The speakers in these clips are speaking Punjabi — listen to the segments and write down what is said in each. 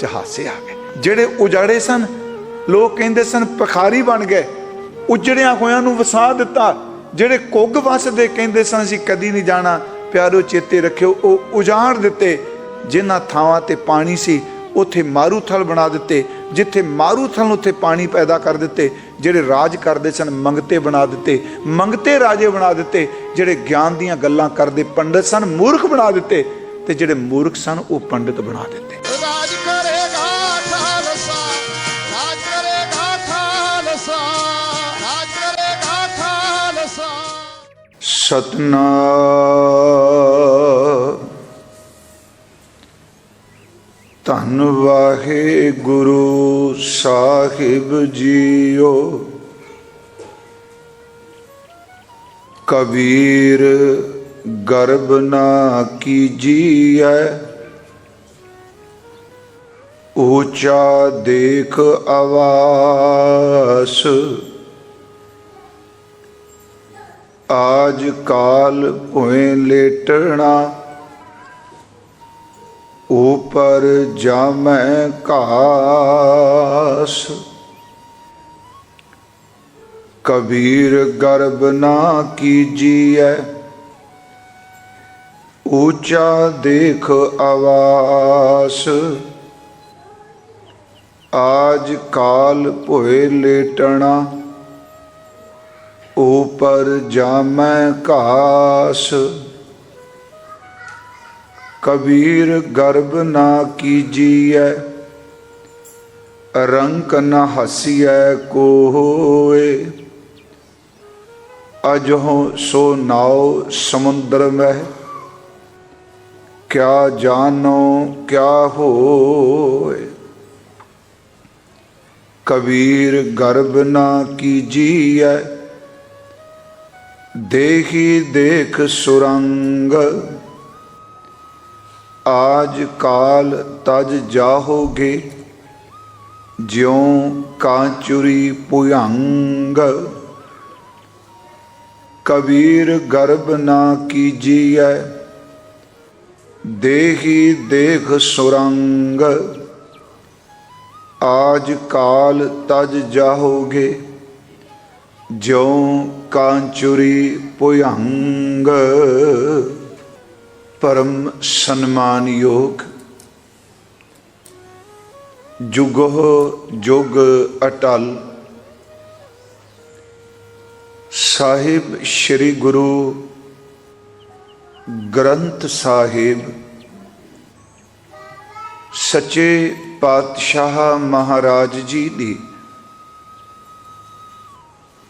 ਚ ਹਾਸੇ ਆ ਗਏ। ਜਿਹੜੇ ਉਜਾੜੇ ਸਨ, ਲੋਕ ਕਹਿੰਦੇ ਸਨ ਭਿਖਾਰੀ ਬਣ ਗਏ। ਉਜੜਿਆਂ ਹੋਇਆਂ ਨੂੰ ਵਸਾ ਦਿੱਤਾ। ਜਿਹੜੇ ਕੁੱਗ ਵਸਦੇ ਕਹਿੰਦੇ ਸਨ, ਅਸੀਂ ਕਦੀ ਨਹੀਂ ਜਾਣਾ। ਪਿਆਰੋ, ਚੇਤੇ ਰੱਖਿਓ, ਉਹ ਉਜਾੜ ਦਿੱਤੇ। ਜਿਨ੍ਹਾਂ ਥਾਵਾਂ ਤੇ ਪਾਣੀ ਸੀ, ਉੱਥੇ ਮਾਰੂਥਲ ਬਣਾ ਦਿੱਤੇ। ਜਿੱਥੇ ਮਾਰੂਥਲ ਉੱਥੇ ਪਾਣੀ ਪੈਦਾ ਕਰ ਦਿੱਤੇ। ਜਿਹੜੇ ਰਾਜ ਕਰਦੇ ਸਨ, ਮੰਗਤੇ ਬਣਾ ਦਿੱਤੇ। ਮੰਗਤੇ ਰਾਜੇ ਬਣਾ ਦਿੱਤੇ। ਜਿਹੜੇ ਗਿਆਨ ਦੀਆਂ ਗੱਲਾਂ ਕਰਦੇ, ਪੰਡਤ ਸਨ, ਮੂਰਖ ਬਣਾ ਦਿੱਤੇ। ਤੇ ਜਿਹੜੇ ਮੂਰਖ ਸਨ, ਉਹ ਪੰਡਤ ਬਣਾ ਦਿੱਤੇ। ਸਤਨਾਮ। ਧੰਨ ਵਾਹਿਗੁਰੂ ਸਾਹਿਬ ਜੀਓ। ਕਬੀਰ ਗਰਬ ਨਾ ਕੀਜੀਐ। ਊਚਾ ਦੇਖ ਆਵਾਸ। ਆਜ ਕਾਲ ਭੋਏ ਲੇਟਣਾ, ਉਪਰ ਜਾਮੈ ਘਾਸ। ਕਬੀਰ ਗਰਬ ਨਾ ਕੀਜੀਐ, ਊਚਾ ਦੇਖ ਆਵਾਸ। ਆਜ ਕਾਲ ਭੋਏ ਲੇਟਣਾ ਉਪਰ ਜਾਮੈ ਘਾਸ। ਕਬੀਰ ਗਰਬ ਨਾ ਕੀਜੀਐ, ਰੰਕ ਨ ਹਸੀਐ ਕੋ ਹੋਏ ਅਜਹੁ ਸੋ ਨਾਉ ਸਮੁੰਦਰ ਮਹਿ, ਕਿਆ ਜਾਣੋ ਕਿਆ ਹੋਏ। ਕਬੀਰ ਗਰਬ ਨਾ ਕੀਜੀਐ ਦੇਖੀ ਦੇਖ ਸੁਰੰਗ, ਆਜ ਕਾਲ ਤਜ ਜਾਹੋਗੇ, ਜਿਉ ਕਾਚੁਰੀ ਪੁਯੰਗ ਕਬੀਰ ਗਰਬ ਨਾ ਕੀਜੀਐ ਦੇਖੀ ਦੇਖ ਸੁਰੰਗ, ਆਜ ਕਾਲ ਤਜ ਜਾਹੋਗੇ। ਜਿਉ ਕਾਂਚੁਰੀ ਪੁਯੰਗ ਪਰਮ ਸਨਮਾਨ ਯੋਗ। ਜੁਗੋ ਜੁਗ ਅਟਲ, ਸਾਹਿਬ ਸ੍ਰੀ ਗੁਰੂ ਗ੍ਰੰਥ ਸਾਹਿਬ, ਸੱਚੇ ਪਾਤਸ਼ਾਹ ਮਹਾਰਾਜ ਜੀ ਦੀ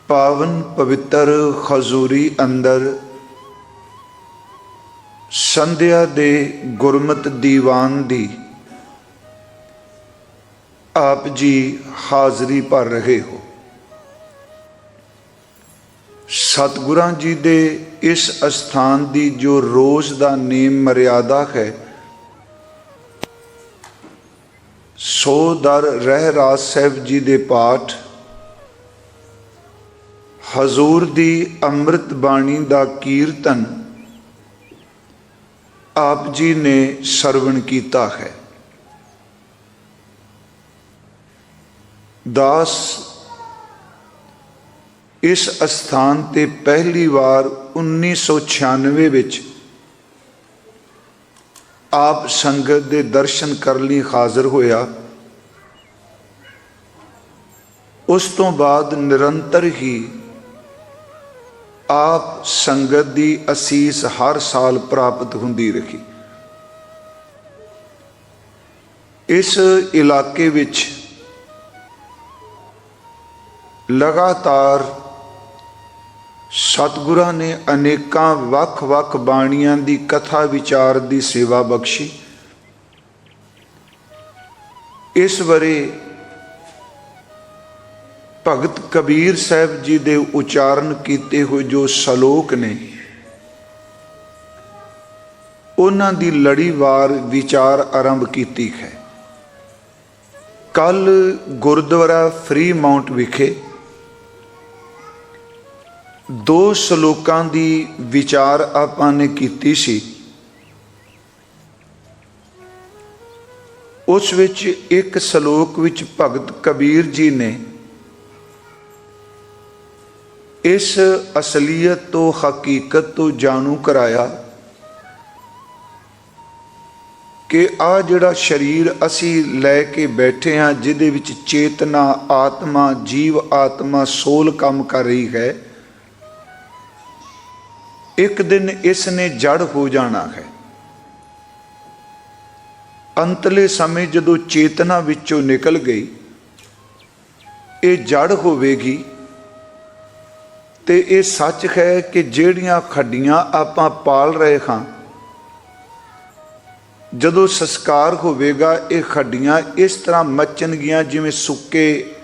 ਪਾਵਨ ਪਵਿੱਤਰ ਖਜ਼ੂਰੀ ਅੰਦਰ ਸੰਧਿਆ ਦੇ ਗੁਰਮਤ ਦੀਵਾਨ ਦੀ ਆਪ ਜੀ ਹਾਜ਼ਰੀ ਭਰ ਰਹੇ ਹੋ। ਸਤਿਗੁਰਾਂ ਜੀ ਦੇ ਇਸ ਅਸਥਾਨ ਦੀ ਜੋ ਰੋਜ਼ ਦਾ ਨੇਮ ਮਰਿਆਦਾ ਹੈ, ਸੋ ਦਰ ਰਹਿ ਰਾਜ ਸਾਹਿਬ ਜੀ ਦੇ ਪਾਠ ਹਜ਼ੂਰ ਦੀ ਅੰਮ੍ਰਿਤ ਬਾਣੀ ਦਾ ਕੀਰਤਨ ਆਪ ਜੀ ਨੇ ਸਰਵਣ ਕੀਤਾ ਹੈ। ਦਾਸ, ਇਸ ਅਸਥਾਨ ਤੇ ਪਹਿਲੀ ਵਾਰ 1996 ਵਿੱਚ ਆਪ ਸੰਗਤ ਦੇ ਦਰਸ਼ਨ ਕਰਨ ਲਈ ਹਾਜ਼ਰ ਹੋਇਆ। ਉਸ ਤੋਂ ਬਾਅਦ ਨਿਰੰਤਰ ਹੀ ਆਪ ਸੰਗਤ ਦੀ ਅਸੀਸ ਹਰ ਸਾਲ ਪ੍ਰਾਪਤ ਹੁੰਦੀ ਰਹੀ। ਇਸ ਇਲਾਕੇ ਵਿੱਚ ਲਗਾਤਾਰ ਸਤਿਗੁਰਾਂ ਨੇ ਅਨੇਕਾਂ ਵੱਖ-ਵੱਖ ਬਾਣੀਆਂ ਦੀ ਕਥਾ ਵਿਚਾਰ ਦੀ ਸੇਵਾ ਬਖਸ਼ੀ। ਇਸ ਵਰੇ ਭਗਤ ਕਬੀਰ ਸਾਹਿਬ ਜੀ ਦੇ ਉਚਾਰਨ ਕੀਤੇ ਹੋਏ ਜੋ ਸ਼ਲੋਕ ਨੇ, ਉਹਨਾਂ ਦੀ ਲੜੀਵਾਰ ਵਿਚਾਰ ਆਰੰਭ ਕੀਤੀ ਹੈ। ਕੱਲ ਗੁਰਦੁਆਰਾ ਫਰੀ ਮਾਉਂਟ ਵਿਖੇ ਦੋ ਸ਼ਲੋਕਾਂ ਦੀ ਵਿਚਾਰ ਆਪਾਂ ਨੇ ਕੀਤੀ ਸੀ। ਉਸ ਵਿੱਚ ਇੱਕ ਸ਼ਲੋਕ ਵਿੱਚ ਭਗਤ ਕਬੀਰ ਜੀ ਨੇ ਇਸ ਅਸਲੀਅਤ ਤੋਂ, ਹਕੀਕਤ ਤੋਂ ਜਾਣੂ ਕਰਾਇਆ ਕਿ ਆ ਜਿਹੜਾ ਸਰੀਰ ਅਸੀਂ ਲੈ ਕੇ ਬੈਠੇ ਹਾਂ, ਜਿਹਦੇ ਵਿੱਚ ਚੇਤਨਾ, ਆਤਮਾ, ਜੀਵ ਆਤਮਾ, ਸੋਲ ਕੰਮ ਕਰ ਰਹੀ ਹੈ, ਇੱਕ ਦਿਨ ਇਸ ਨੇ ਜੜ ਹੋ ਜਾਣਾ ਹੈ। ਅੰਤਲੇ ਸਮੇਂ ਜਦੋਂ ਚੇਤਨਾ ਵਿੱਚੋਂ ਨਿਕਲ ਗਈ, ਇਹ ਜੜ ਹੋਵੇਗੀ। ਤੇ ਇਹ ਸੱਚ ਹੈ ਕਿ ਜਿਹੜੀਆਂ ਖੱਡੀਆਂ ਆਪਾਂ ਪਾਲ ਰਹੇ ਹਾਂ, ਜਦੋਂ ਸੰਸਕਾਰ ਹੋਵੇਗਾ, ਇਹ ਖੱਡੀਆਂ ਇਸ ਤਰ੍ਹਾਂ ਮੱਚਣਗੀਆਂ ਜਿਵੇਂ ਸੁੱਕੇ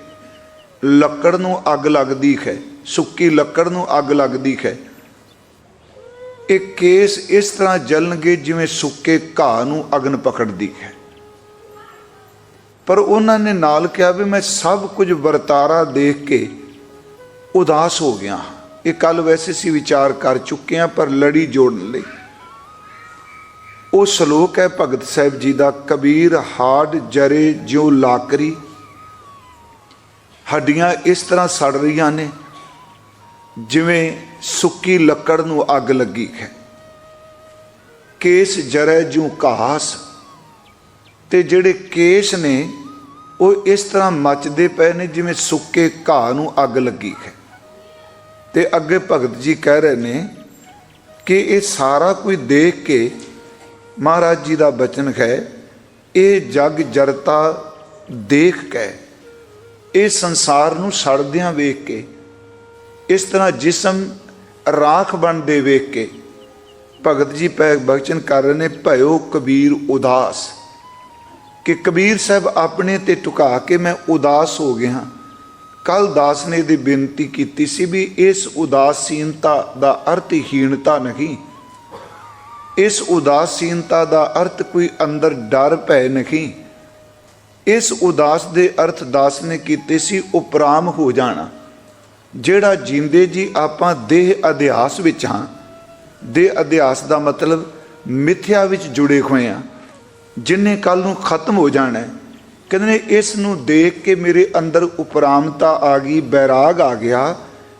ਲੱਕੜ ਨੂੰ ਅੱਗ ਲੱਗਦੀ ਹੈ, ਸੁੱਕੀ ਲੱਕੜ ਨੂੰ ਅੱਗ ਲੱਗਦੀ ਹੈ। ਇਹ ਕੇਸ ਇਸ ਤਰ੍ਹਾਂ ਜਲਣਗੇ ਜਿਵੇਂ ਸੁੱਕੇ ਘਾਹ ਨੂੰ ਅਗਨ ਪਕੜਦੀ ਹੈ। ਪਰ ਉਹਨਾਂ ਨੇ ਨਾਲ ਕਿਹਾ ਵੀ ਮੈਂ ਸਭ ਕੁਝ ਵਰਤਾਰਾ ਦੇਖ ਕੇ ਉਦਾਸ ਹੋ ਗਿਆ। ਇਹ ਕੱਲ ਵੈਸੇ ਸੀ ਵਿਚਾਰ ਕਰ ਚੁੱਕੇ ਹਾਂ, ਪਰ ਲੜੀ ਜੋੜਨ ਲਈ। ਉਹ ਸ਼ਲੋਕ ਹੈ ਭਗਤ ਸਾਹਿਬ ਜੀ ਦਾ, ਕਬੀਰ ਹਾਡ ਜਰੇ, ਜਿਉ ਲਾਕਰੀ। ਹੱਡੀਆਂ ਇਸ ਤਰ੍ਹਾਂ ਸੜ ਰਹੀਆਂ ਨੇ, ਜਿਵੇਂ ਸੁੱਕੀ ਲੱਕੜ ਨੂੰ ਅੱਗ ਲੱਗੀ ਹੈ। ਕੇਸ ਜਰੇ, ਜਿਉ ਘਾਸ। ਤੇ ਜਿਹੜੇ ਕੇਸ ਨੇ, ਉਹ ਇਸ ਤਰ੍ਹਾਂ ਮੱਚਦੇ ਪਏ ਨੇ, ਜਿਵੇਂ ਸੁੱਕੇ ਘਾਹ ਨੂੰ ਅੱਗ ਲੱਗੀ ਹੈ। ਤੇ ਅੱਗੇ ਭਗਤ ਜੀ ਕਹਿ ਰਹੇ ਨੇ ਕਿ ਇਹ ਸਾਰਾ ਕੁਝ ਦੇਖ ਕੇ ਮਹਾਰਾਜ ਜੀ ਦਾ ਬਚਨ ਹੈ, ਇਹ ਜਗ ਜਰਤਾ ਦੇਖ ਕੇ, ਇਹ ਸੰਸਾਰ ਨੂੰ ਸੜਦਿਆਂ ਵੇਖ ਕੇ, ਇਸ ਤਰ੍ਹਾਂ ਜਿਸਮ ਰਾਖ ਬਣਦੇ ਵੇਖ ਕੇ ਭਗਤ ਜੀ ਪੈ ਬਚਨ ਕਰ ਰਹੇ ਨੇ, ਭਇਓ ਕਬੀਰ ਉਦਾਸ। ਕਿ ਕਬੀਰ ਸਾਹਿਬ ਆਪਣੇ ਤੇ ਟੁਕਾ ਕੇ ਮੈਂ ਉਦਾਸ ਹੋ ਗਿਆ ਕੱਲ ਦਾਸ ਨੇ ਦੀ ਬੇਨਤੀ ਕੀਤੀ ਸੀ ਵੀ ਇਸ ਉਦਾਸੀਨਤਾ ਦਾ ਅਰਥ ਹੀਣਤਾ ਨਹੀਂ। ਇਸ ਉਦਾਸੀਨਤਾ ਦਾ ਅਰਥ ਕੋਈ ਅੰਦਰ ਡਰ ਭੈ ਨਹੀਂ। ਇਸ ਉਦਾਸ ਦੇ ਅਰਥ ਦਾਸ ਨੇ ਕੀਤੇ ਸੀ ਉਪਰਾਮ ਹੋ ਜਾਣਾ। ਜਿਹੜਾ ਜਿੰਦੇ ਜੀ ਆਪਾਂ ਦੇਹ ਅਧਿਆਸ ਵਿੱਚ ਹਾਂ, ਦੇਹ ਅਧਿਆਸ ਦਾ ਮਤਲਬ ਮਿਥਿਆ ਵਿੱਚ ਜੁੜੇ ਹੋਏ ਆ ਜਿੰਨੇ ਕੱਲ ਨੂੰ ਖਤਮ ਹੋ ਜਾਣਾ ਹੈ ਕਹਿੰਦੇ ਨੇ, ਇਸ ਨੂੰ ਦੇਖ ਕੇ ਮੇਰੇ ਅੰਦਰ ਉਪਰਾਮਤਾ ਆ ਗਈ, ਬੈਰਾਗ ਆ ਗਿਆ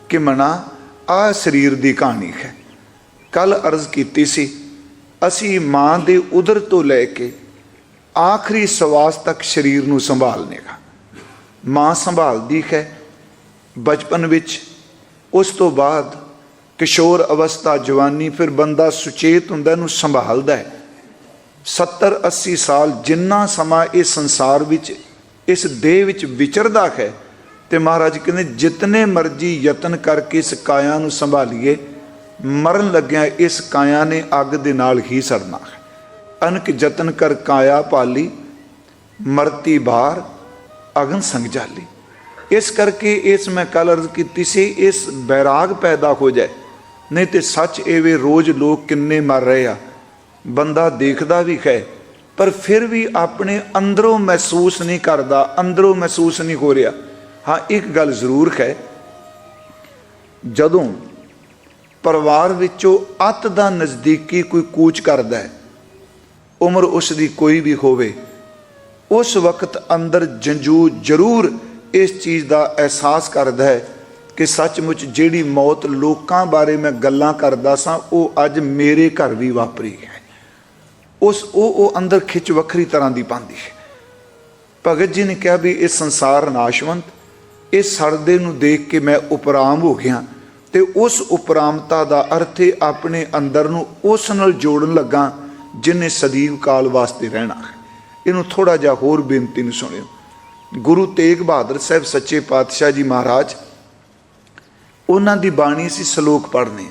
ਕਿ ਮਨਾ, ਆ ਸਰੀਰ ਦੀ ਕਹਾਣੀ ਹੈ। ਕੱਲ ਅਰਜ਼ ਕੀਤੀ ਸੀ, ਅਸੀਂ ਮਾਂ ਦੇ ਉਦਰ ਤੋਂ ਲੈ ਕੇ ਆਖਰੀ ਸਵਾਸ ਤੱਕ ਸਰੀਰ ਨੂੰ ਸੰਭਾਲਨੇ ਦਾ ਮਾਂ ਸੰਭਾਲਦੀ ਹੈ ਬਚਪਨ ਵਿੱਚ, ਉਸ ਤੋਂ ਬਾਅਦ ਕਿਸ਼ੋਰ ਅਵਸਥਾ ਜਵਾਨੀ, ਫਿਰ ਬੰਦਾ ਸੁਚੇਤ ਹੁੰਦਾ ਨੂੰ ਸੰਭਾਲਦਾ ਹੈ। 70 80 ਸਾਲ ਜਿੰਨਾ ਸਮਾਂ ਇਹ ਸੰਸਾਰ ਵਿੱਚ, ਇਸ ਦੇਹ ਵਿੱਚ ਵਿਚਰਦਾ ਹੈ ਤੇ ਮਹਾਰਾਜ ਕਹਿੰਦੇ, ਜਿਤਨੇ ਮਰਜ਼ੀ ਯਤਨ ਕਰਕੇ ਇਸ ਕਾਇਆ ਨੂੰ ਸੰਭਾਲੀਏ, ਮਰਨ ਲੱਗਿਆ ਇਸ ਕਾਇਆ ਨੇ ਅੱਗ ਦੇ ਨਾਲ ਹੀ ਸੜਨਾ ਹੈ। ਅਨਕ ਯਤਨ ਕਰ ਕਾਇਆ ਪਾਲੀ, ਮਰਤੀ ਬਾਹਰ, ਅਗਨ ਸੰਗ ਜਾਲੀ। ਇਸ ਕਰਕੇ ਇਸ ਮੈਂ ਕੱਲ ਅਰਜ਼ ਕੀਤੀ ਸੀ, ਇਸ ਬੈਰਾਗ ਪੈਦਾ ਹੋ ਜਾਏ, ਨਹੀਂ ਤੇ ਸੱਚ ਐਵੇਂ ਰੋਜ਼ ਲੋਕ ਕਿੰਨੇ ਮਰ ਰਹੇ ਆ। ਬੰਦਾ ਦੇਖਦਾ ਵੀ ਹੈ, ਪਰ ਫਿਰ ਵੀ ਆਪਣੇ ਅੰਦਰੋਂ ਮਹਿਸੂਸ ਨਹੀਂ ਕਰਦਾ, ਅੰਦਰੋਂ ਮਹਿਸੂਸ ਨਹੀਂ ਹੋ ਰਿਹਾ। ਹਾਂ, ਇੱਕ ਗੱਲ ਜ਼ਰੂਰ ਹੈ, ਜਦੋਂ ਪਰਿਵਾਰ ਵਿੱਚੋਂ ਅੱਤ ਦਾ ਨਜ਼ਦੀਕੀ ਕੋਈ ਕੂਚ ਕਰਦਾ ਹੈ, ਉਮਰ ਉਸ ਦੀ ਕੋਈ ਵੀ ਹੋਵੇ, ਉਸ ਵਕਤ ਅੰਦਰ ਜੰਜੂ ਜ਼ਰੂਰ ਇਸ ਚੀਜ਼ ਦਾ ਅਹਿਸਾਸ ਕਰਦਾ ਹੈ ਕਿ ਸੱਚਮੁੱਚ ਜਿਹੜੀ ਮੌਤ ਲੋਕਾਂ ਬਾਰੇ ਮੈਂ ਗੱਲਾਂ ਕਰਦਾ ਸਾਂ, ਉਹ ਅੱਜ ਮੇਰੇ ਘਰ ਵੀ ਵਾਪਰੀ ਹੈ। ਉਸ ਉਹ ਉਹ ਅੰਦਰ ਖਿੱਚ ਵੱਖਰੀ ਤਰ੍ਹਾਂ ਦੀ ਪਾਉਂਦੀ ਹੈ। ਭਗਤ ਜੀ ਨੇ ਕਿਹਾ ਵੀ ਇਹ ਸੰਸਾਰ ਨਾਸ਼ਵੰਤ, ਇਹ ਸੜਦੇ ਨੂੰ ਦੇਖ ਕੇ ਮੈਂ ਉਪਰਾਮ ਹੋ ਗਿਆ ਤੇ ਉਸ ਉਪਰਾਮਤਾ ਦਾ ਅਰਥ ਹੈ ਆਪਣੇ ਅੰਦਰ ਨੂੰ ਉਸ ਨਾਲ ਜੋੜਨ ਲੱਗਾ ਜਿਨੇ ਸਦੀਵ ਕਾਲ ਵਾਸਤੇ ਰਹਿਣਾ ਹੈ। ਇਹਨੂੰ ਥੋੜਾ ਜਿਹਾ ਹੋਰ ਬੇਨਤੀ ਨੂੰ ਸੁਣਿਓ। ਗੁਰੂ ਤੇਗ ਬਹਾਦਰ ਸਾਹਿਬ ਸੱਚੇ ਪਾਤਸ਼ਾਹ ਜੀ ਮਹਾਰਾਜ, ਉਹਨਾਂ ਦੀ ਬਾਣੀ ਸੀ ਸ਼ਲੋਕ ਪੜ੍ਹਨੇ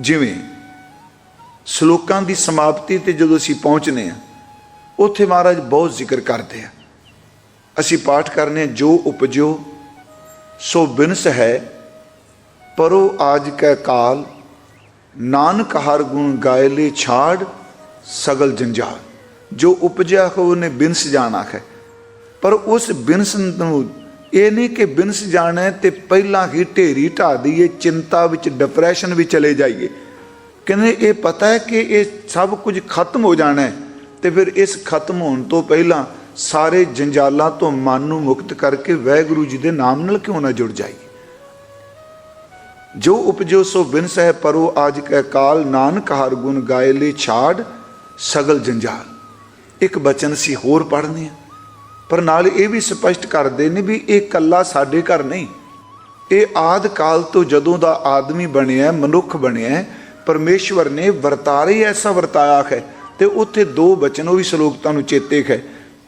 ਜਿਵੇਂ ਸ਼ਲੋਕਾਂ ਦੀ ਸਮਾਪਤੀ ਤੇ ਜਦੋਂ ਅਸੀਂ ਪਹੁੰਚਨੇ ਆ, ਉੱਥੇ ਮਹਾਰਾਜ ਬਹੁਤ ਜ਼ਿਕਰ ਕਰਦੇ ਆ। ਅਸੀਂ ਪਾਠ ਕਰਨੇ ਜੋ ਉਪਜੋ ਸੋ ਬਿਨਸ ਹੈ, ਪਰੋ ਆਜ ਕੈ ਕਾਲ, ਨਾਨਕ ਹਰ ਗੁਣ ਗਾਇਲੇ ਛਾੜ, ਸਗਲ ਜੰਜਾਲ। ਜੋ ਉਪਜਿਆ ਹੋ ਉਹਨੇ ਬਿਨਸ ਜਾਣਾ ਹੈ। ਪਰ ਉਸ ਬਿਨਸ ਨੂੰ ਇਹ ਨਹੀਂ ਕਿ ਬਿਨਸ ਜਾਣਾ ਹੈ ਤੇ ਪਹਿਲਾਂ ਹੀ ਢੇਰੀ ਢਾ ਦਈਏ, ਚਿੰਤਾ ਵਿੱਚ ਡਿਪਰੈਸ਼ਨ ਵਿੱਚ ਚਲੇ ਜਾਈਏ। ਕਹਿੰਦੇ ਇਹ ਪਤਾ ਹੈ ਕਿ ਇਹ ਸਭ ਕੁਝ ਖਤਮ ਹੋ ਜਾਣਾ ਹੈ ਤੇ ਫਿਰ ਇਸ ਖਤਮ ਹੋਣ ਤੋਂ ਪਹਿਲਾਂ ਸਾਰੇ ਜੰਜਾਲਾਂ ਤੋਂ ਮਨ ਨੂੰ ਮੁਕਤ ਕਰਕੇ ਵਾਹਿਗੁਰੂ ਜੀ ਦੇ ਨਾਮ ਨਾਲ ਕਿਉਂ ਨਾ ਜੁੜ ਜਾਈਏ? ਜੋ ਉਪਜੋ ਸੋ ਬਿਨ ਸਹਿ ਪਰੋ, ਆਜ ਕੈ ਕਾਲ ਨਾਨਕ, ਹਰ ਗੁਣ ਗਾਏ ਲਈ ਛਾੜ, ਸਗਲ ਜੰਜਾਲ। ਇੱਕ ਬਚਨ ਸੀ ਹੋਰ ਪੜ੍ਹਨੇ ਆ। ਪਰ ਨਾਲ ਇਹ ਵੀ ਸਪਸ਼ਟ ਕਰਦੇ ਨੇ ਵੀ ਇਹ ਕੱਲਾ ਸਾਡੇ ਘਰ ਨਹੀਂ। ਇਹ ਆਦ ਕਾਲ ਤੋਂ ਜਦੋਂ ਦਾ ਆਦਮੀ ਬਣਿਆ, ਮਨੁੱਖ ਬਣਿਆ ਪਰਮੇਸ਼ਵਰ ਨੇ ਵਰਤਾਰੇ ਐਸਾ ਵਰਤਾਇਆ ਹੈ ਤੇ ਉੱਥੇ ਦੋ ਬਚਨ ਉਹ ਵੀ ਸ਼ਲੋਕ ਤੁਹਾਨੂੰ ਚੇਤੇ ਹੈ।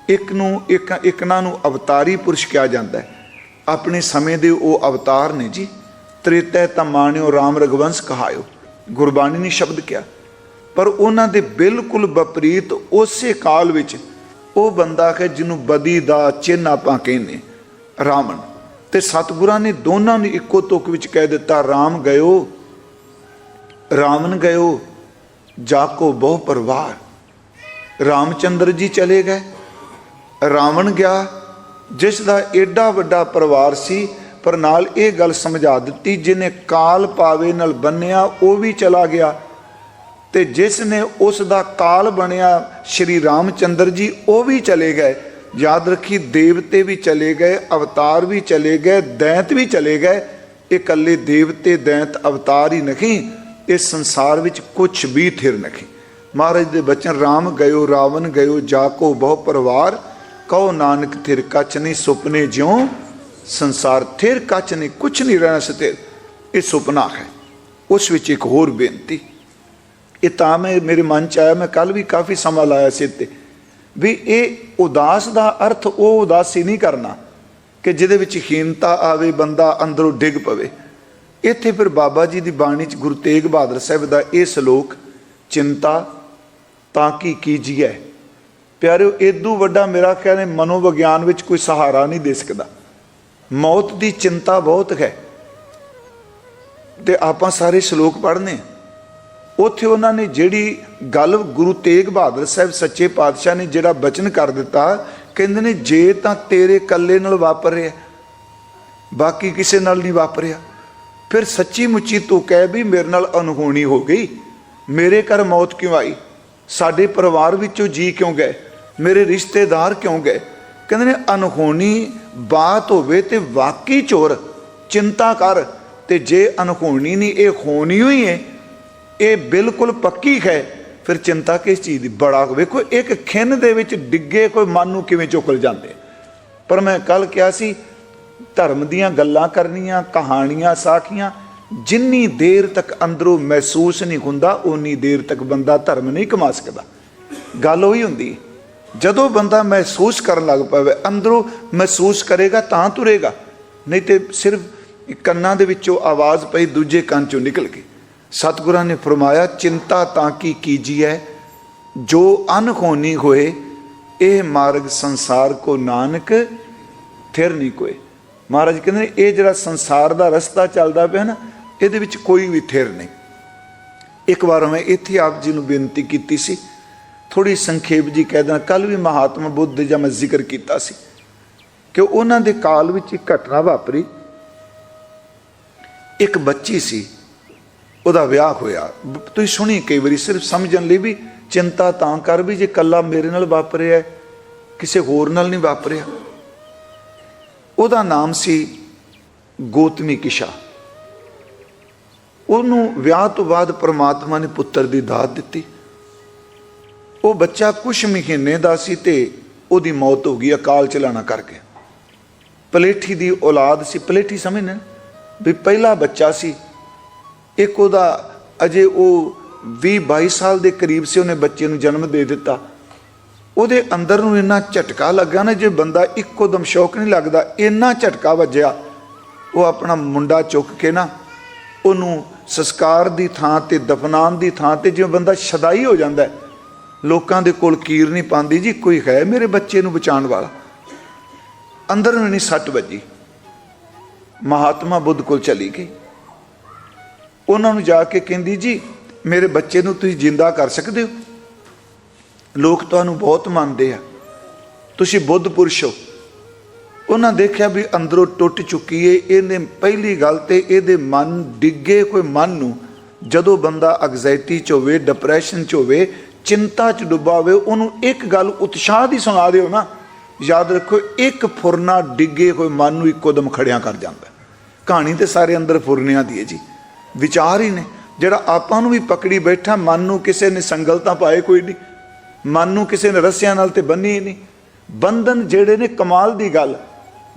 ਇੱਕ ਨੂੰ, ਇੱਕ, ਇੱਕਨਾਂ ਨੂੰ ਅਵਤਾਰੀ ਪੁਰਸ਼ ਕਿਹਾ ਜਾਂਦਾ ਹੈ। ਆਪਣੇ ਸਮੇਂ ਦੇ ਉਹ ਅਵਤਾਰ ਨੇ ਜੀ, ਤ੍ਰੇਤੈ ਤਮਾਨਿਓ ਰਾਮ ਰਗਵੰਸ ਕਹਾਇਓ, ਗੁਰਬਾਣੀ ਨੇ ਸ਼ਬਦ ਕਿਹਾ। ਪਰ ਉਹਨਾਂ ਦੇ ਬਿਲਕੁਲ ਵਿਪਰੀਤ ਉਸੇ ਕਾਲ ਵਿੱਚ ਉਹ ਬੰਦਾ ਹੈ ਜਿਹਨੂੰ ਬਦੀ ਦਾ ਚਿੰਨ੍ਹ ਆਪਾਂ ਕਹਿੰਦੇ ਰਾਵਣ। ਤੇ ਸਤਿਗੁਰਾਂ ਨੇ ਦੋਨਾਂ ਨੂੰ ਇੱਕੋ ਤੁਕ ਵਿੱਚ ਕਹਿ ਦਿੱਤਾ, ਰਾਮ ਗਇਓ ਰਾਵਣ ਗਇਓ, ਜਾਕੋ ਬਹੁ ਪਰਵਾਰ। ਰਾਮਚੰਦਰ ਜੀ ਚਲੇ ਗਏ। ਰਾਵਣ ਗਿਆ, ਜਿਸ ਦਾ ਏਡਾ ਵੱਡਾ ਪਰਿਵਾਰ ਸੀ, ਪਰ ਨਾਲ ਇਹ ਗੱਲ ਸਮਝਾ ਦਿੱਤੀ ਜਿਹਨੇ ਕਾਲ ਪਾਵੇ ਨਾਲ ਬੰਨਿਆ, ਉਹ ਵੀ ਚਲਾ ਗਿਆ। ਤੇ ਜਿਸ ਨੇ ਉਸ ਦਾ ਕਾਲ ਬਣਿਆ, ਸ਼੍ਰੀ ਰਾਮਚੰਦਰ ਜੀ, ਉਹ ਵੀ ਚਲੇ ਗਏ। ਯਾਦ ਰੱਖੀ, ਦੇਵਤੇ ਵੀ ਚਲੇ ਗਏ, ਅਵਤਾਰ ਵੀ ਚਲੇ ਗਏ, ਦੈਂਤ ਵੀ ਚਲੇ ਗਏ। ਇਹ ਇਕੱਲੇ ਦੇਵਤੇ, ਦੈਂਤ, ਅਵਤਾਰ ਹੀ ਨਹੀਂ। ਇਸ ਸੰਸਾਰ ਵਿੱਚ ਕੁਝ ਵੀ ਥਿਰ ਨਖੇ ਮਹਾਰਾਜ ਦੇ ਬਚਨ, ਰਾਮ ਗਇਓ, ਰਾਵਣ ਗਇਓ ਜਾਕੋ ਬਹੁ ਪਰਿਵਾਰ ਕਹੋ ਨਾਨਕ ਥਿਰ ਕੱਚ ਨਹੀਂ, ਸੁਪਨੇ ਜਿਉ ਸੰਸਾਰ ਥਿਰ ਕੱਚ ਨਹੀਂ, ਕੁਛ ਨਹੀਂ ਰਹਿਣਾ ਸਤੇ ਇਹ ਸੁਪਨਾ ਹੈ, ਉਸ ਵਿੱਚ ਇੱਕ ਹੋਰ ਬੇਨਤੀ। ਇਹ ਤਾਂ ਮੈਂ, ਮੇਰੇ ਮਨ ਚ ਆਇਆ, ਮੈਂ ਕੱਲ ਵੀ ਕਾਫੀ ਸਮਾਂ ਲਾਇਆ ਸੀ ਤੇ ਵੀ ਇਹ ਉਦਾਸ ਦਾ ਅਰਥ ਉਹ ਉਦਾਸੀ ਨਹੀਂ ਕਰਨਾ, ਕਿ ਜਿਹਦੇ ਵਿੱਚ ਹੀਨਤਾ ਆਵੇ, ਬੰਦਾ ਅੰਦਰੋਂ ਡਿੱਗ ਪਵੇ। ਇੱਥੇ ਫਿਰ ਬਾਬਾ ਜੀ ਦੀ ਬਾਣੀ ਚ ਗੁਰੂ ਤੇਗ ਬਹਾਦਰ ਸਾਹਿਬ ਦਾ ਇਹ ਸ਼ਲੋਕ, ਚਿੰਤਾ ਤਾਂ ਕੀ ਕੀਜੀਏ ਪਿਆਰਿਓ, ਏਦੂ ਵੱਡਾ ਮੇਰਾ ਖਿਆਲ ਹੈ ਮਨੋਵਿਗਿਆਨ ਵਿੱਚ ਕੋਈ ਸਹਾਰਾ ਨਹੀਂ ਦੇ ਸਕਦਾ। ਮੌਤ ਦੀ ਚਿੰਤਾ ਬਹੁਤ ਹੈ। ਤੇ ਆਪਾਂ ਸਾਰੇ ਸ਼ਲੋਕ ਪੜ੍ਹਨੇ ਉੱਥੇ ਉਹਨਾਂ ਨੇ ਜਿਹੜੀ ਗੱਲ ਗੁਰੂ ਤੇਗ ਬਹਾਦਰ ਸਾਹਿਬ ਸੱਚੇ ਪਾਤਸ਼ਾਹ ਨੇ ਜਿਹੜਾ ਬਚਨ ਕਰ ਦਿੱਤਾ, ਕਹਿੰਦੇ ਨੇ, ਜੇ ਤਾਂ ਤੇਰੇ ਇਕੱਲੇ ਨਾਲ ਵਾਪਰ ਰਿਹਾ, ਬਾਕੀ ਕਿਸੇ ਨਾਲ ਨਹੀਂ ਵਾਪਰਿਆ। ਫਿਰ ਸੱਚੀ ਮੁੱਚੀ ਤੂੰ ਕਹਿ ਵੀ ਮੇਰੇ ਨਾਲ ਅਨਹੋਣੀ ਹੋ ਗਈ। ਮੇਰੇ ਘਰ ਮੌਤ ਕਿਉਂ ਆਈ? ਸਾਡੇ ਪਰਿਵਾਰ ਵਿੱਚੋਂ ਜੀ ਕਿਉਂ ਗਏ? ਮੇਰੇ ਰਿਸ਼ਤੇਦਾਰ ਕਿਉਂ ਗਏ? ਕਹਿੰਦੇ ਨੇ ਅਨਹੋਣੀ ਬਾਤ ਹੋਵੇ ਤੇ ਵਾਕਈ ਚੋਰ, ਚਿੰਤਾ ਕਰ ਤੇ ਜੇ ਅਨਹੋਣੀ ਨਹੀਂ, ਇਹ ਹੋਣੀ ਹੋਈ ਹੈ ਇਹ ਬਿਲਕੁਲ ਪੱਕੀ ਹੈ। ਫਿਰ ਚਿੰਤਾ ਕਿਸ ਚੀਜ਼ ਦੀ? ਬੜਾ ਵੇਖੋ, ਇੱਕ ਖਿੰਨ ਦੇ ਵਿੱਚ ਡਿੱਗੇ ਕੋਈ ਮਨ ਨੂੰ ਕਿਵੇਂ ਚੁੱਕਲ ਜਾਂਦੇ? ਪਰ ਮੈਂ ਕੱਲ ਕਿਹਾ ਸੀ ਧਰਮ ਦੀਆਂ ਗੱਲਾਂ ਕਰਨੀਆਂ, ਕਹਾਣੀਆਂ ਸਾਖੀਆਂ, ਜਿੰਨੀ ਦੇਰ ਤੱਕ ਅੰਦਰੋਂ ਮਹਿਸੂਸ ਨਹੀਂ ਹੁੰਦਾ ਉਨੀ ਦੇਰ ਤੱਕ ਬੰਦਾ ਧਰਮ ਨਹੀਂ ਕਮਾ ਸਕਦਾ। ਗੱਲ ਉਹੀ ਹੁੰਦੀ ਜਦੋਂ ਬੰਦਾ ਮਹਿਸੂਸ ਕਰਨ ਲੱਗ ਪਵੇ, ਅੰਦਰੋਂ ਮਹਿਸੂਸ ਕਰੇਗਾ ਤਾਂ ਤੁਰੇਗਾ, ਨਹੀਂ ਤੇ ਸਿਰਫ ਕੰਨਾਂ ਦੇ ਵਿੱਚੋਂ ਆਵਾਜ਼ ਪਈ, ਦੂਜੇ ਕੰਨ ਚੋਂ ਨਿਕਲ ਕੇ ਸਤਿਗੁਰਾਂ ਨੇ ਫਰਮਾਇਆ, ਚਿੰਤਾ ਤਾਂ ਕੀ ਕੀਜੀਐ ਜੋ ਅਨਹੋਨੀ ਹੋਏ, ਇਹ ਮਾਰਗ ਸੰਸਾਰ ਕੋ ਨਾਨਕ, ਥਿਰ ਨਹੀਂ ਕੋਏ। ਮਹਾਰਾਜ ਕਹਿੰਦੇ ਨੇ, ਇਹ ਜਿਹੜਾ ਸੰਸਾਰ ਦਾ ਰਸਤਾ ਚੱਲਦਾ ਪਿਆ ਨਾ ਇਹਦੇ ਵਿੱਚ ਕੋਈ ਵੀ ਥਿਰ ਨਹੀਂ। ਇੱਕ ਵਾਰ ਮੈਂ ਇੱਥੇ ਆਪ ਜੀ ਨੂੰ ਬੇਨਤੀ ਕੀਤੀ ਸੀ ਥੋੜੀ ਸੰਖੇਪ ਜੀ ਕਹਿ ਦਾਂ ਕੱਲ ਵੀ ਮਹਾਤਮਾ ਬੁੱਧ ਦਾ ਮੈਂ ਜ਼ਿਕਰ ਕੀਤਾ ਸੀ ਕਿ ਉਹਨਾਂ ਦੇ ਕਾਲ ਵਿੱਚ ਇੱਕ ਘਟਨਾ ਵਾਪਰੀ। ਇੱਕ ਬੱਚੀ ਸੀ ਉਹਦਾ ਵਿਆਹ ਹੋਇਆ। ਤੁਸੀਂ ਸੁਣੀ ਕਈ ਵਾਰੀ ਸਿਰਫ ਸਮਝਣ ਲਈ ਵੀ ਚਿੰਤਾ ਤਾਂ ਕਰ ਵੀ ਜੇ ਕੱਲਾ ਮੇਰੇ ਨਾਲ ਵਾਪਰਿਆ ਕਿਸੇ ਹੋਰ ਨਾਲ ਨਹੀਂ ਵਾਪਰਿਆ। ਉਹਦਾ ਨਾਮ ਸੀ ਗੋਤਮੀ ਕਿਸ਼ਾ। ਉਹਨੂੰ ਵਿਆਹ ਤੋਂ ਬਾਅਦ ਪ੍ਰਮਾਤਮਾ ਨੇ ਪੁੱਤਰ ਦੀ ਦਾਤ ਦਿੱਤੀ। ਉਹ ਬੱਚਾ ਕੁਝ ਮਹੀਨੇ ਦਾ ਸੀ ਤੇ ਉਹਦੀ ਮੌਤ ਹੋ ਗਈ, ਅਕਾਲ ਚਲਾਣਾ ਕਰਕੇ ਪਲੇਠੀ ਦੀ ਔਲਾਦ ਸੀ। ਪਲੇਠੀ ਸਮਝਦੇ ਨੇ ਵੀ ਪਹਿਲਾ ਬੱਚਾ ਸੀ। ਇੱਕ ਉਹਦਾ ਅਜੇ ਉਹ 20 22 ਸਾਲ ਦੇ ਕਰੀਬ ਸੀ, ਉਹਨੇ ਬੱਚੇ ਨੂੰ ਜਨਮ ਦੇ ਦਿੱਤਾ। ਉਹਦੇ ਅੰਦਰ ਨੂੰ ਇੰਨਾ ਝਟਕਾ ਲੱਗਾ ਨਾ ਜੇ ਬੰਦਾ ਇੱਕੋ ਦਮ ਸ਼ੌਕ ਨਹੀਂ ਲੱਗਦਾ, ਇੰਨਾ ਝਟਕਾ ਵੱਜਿਆ, ਉਹ ਆਪਣਾ ਮੁੰਡਾ ਚੁੱਕ ਕੇ ਨਾ ਉਹਨੂੰ ਸੰਸਕਾਰ ਦੀ ਥਾਂ ਤੇ ਦਫਨਾਨ ਦੀ ਥਾਂ ਤੇ ਜਿਵੇਂ ਬੰਦਾ ਸ਼ਦਾਈ ਹੋ ਜਾਂਦਾ ਲੋਕਾਂ ਦੇ ਕੋਲ ਕੀਰ ਨਹੀਂ ਪਾਉਂਦੀ ਜੀ, ਕੋਈ ਹੈ ਮੇਰੇ ਬੱਚੇ ਨੂੰ ਬਚਾਉਣ ਵਾਲਾ। ਅੰਦਰ ਨੂੰ ਨਹੀਂ ਸੱਟ ਵੱਜੀ। ਮਹਾਤਮਾ ਬੁੱਧ ਕੋਲ ਚਲੀ ਗਈ। ਉਹਨਾਂ ਨੂੰ ਜਾ ਕੇ ਕਹਿੰਦੀ ਜੀ, ਮੇਰੇ ਬੱਚੇ ਨੂੰ ਤੁਸੀਂ ਜਿੰਦਾ ਕਰ ਸਕਦੇ ਹੋ? ਲੋਕ ਤੁਹਾਨੂੰ ਬਹੁਤ ਮੰਨਦੇ ਆ। ਤੁਸੀਂ ਬੁੱਧ ਪੁਰਸ਼ ਹੋ। ਉਹਨਾਂ ਦੇਖਿਆ ਵੀ ਅੰਦਰੋਂ ਟੁੱਟ ਚੁੱਕੀ ਏ, ਇਹਨੇ ਪਹਿਲੀ ਗੱਲ ਤੇ ਇਹਦੇ ਮਨ ਡਿੱਗੇ ਕੋਈ ਮਨ ਨੂੰ। ਜਦੋਂ ਬੰਦਾ ਐਗਜ਼ਾਇਟੀ ਚ ਹੋਵੇ ਡਿਪਰੈਸ਼ਨ ਚ ਹੋਵੇ, ਚਿੰਤਾ 'ਚ ਡੁੱਬਾ ਹੋਵੇ, ਉਹਨੂੰ ਇੱਕ ਗੱਲ ਉਤਸ਼ਾਹ ਦੀ ਸੁਣਾ ਦਿਓ ਨਾ। ਯਾਦ ਰੱਖੋ, ਇੱਕ ਫੁਰਨਾ ਡਿੱਗੇ ਕੋਈ ਮਨ ਨੂੰ ਇੱਕੋ ਦਮ ਖੜਿਆ ਕਰ ਜਾਂਦਾ। ਕਹਾਣੀ ਤੇ ਸਾਰੇ ਅੰਦਰ ਫੁਰਨਿਆਂ ਦੀ ਹੈ ਜੀ। ਵਿਚਾਰ ਹੀ ਨੇ। ਜਿਹੜਾ ਆਪਾਂ ਨੂੰ ਵੀ ਪਕੜੀ ਬੈਠਾ, ਮਨ ਨੂੰ ਕਿਸੇ ਨੇ ਸੰਗਲ ਤਾਂ ਪਾਏ ਕੋਈ ਨਹੀਂ। ਮਨ ਨੂੰ ਕਿਸੇ ਨੇ ਰੱਸਿਆਂ ਨਾਲ ਤੇ ਬੰਨੀ ਹੀ ਨਹੀਂ। ਬੰਧਨ ਜਿਹੜੇ ਨੇ ਕਮਾਲ ਦੀ ਗੱਲ।